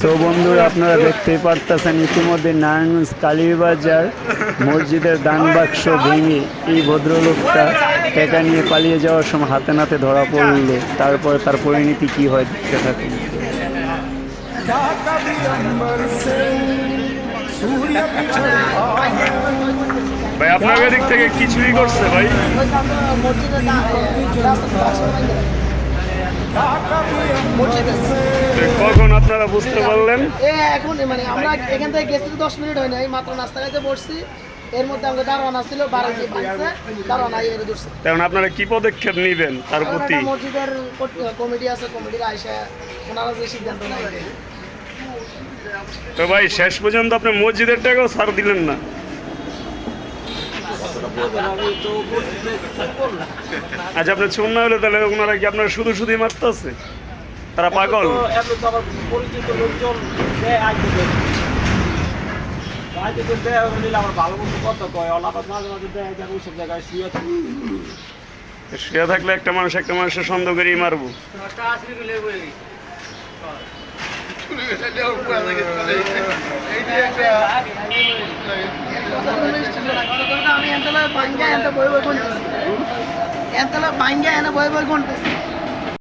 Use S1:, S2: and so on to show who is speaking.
S1: তো বন্ধুরা আপনারা দেখতেই পারতেছেন ইতিমধ্যে নারায়ণগঞ্জ কালীবাজার মসজিদের দান বাক্স ভেঙে এই ভদ্রলোকটা টাকা নিয়ে পালিয়ে যাওয়ার সময় হাতে নাতে ধরা পড়লে তারপরে তার পরিণতি কি হয় দেখতে থাকুন
S2: ভাই আপনার দিক থেকে কিছুই করছে ভাই। কখন আপনারা বুঝতে পারলেন?
S3: এখন মানে আমরা এখান থেকে গেছি দশ মিনিট হয় নাই মাত্র নাস্তা খাইতে বসছি। এর মধ্যে আমাদের দারোয়ানা ছিল দারোয়ানা এর
S2: তখন আপনারা কি পদক্ষেপ নেবেন তার প্রতি?
S3: মসজিদের কমিটি আছে কমিটির আইসা ওনারা যে সিদ্ধান্ত নেয়।
S2: তো ভাই শেষ পর্যন্ত আপনি মসজিদের টাকাও ছাড় দিলেন না। আচ্ছা আপনার ছুন না হলে তাহলে ওনারা কি আপনারা শুধু শুধুই মারতেছে? তারা পাগল।
S4: পরিচিত লোকজন শুয়ে থাকি।
S2: শুয়ে থাকলে একটা মানুষ একটা মানুষের সন্দেহ করেই মারবো।
S3: আমি এনতলা বাইঙ্গা এনতে বই বই কোনতেছি এনতলা বাইঙ্গা এনে বই বই কোনতেছি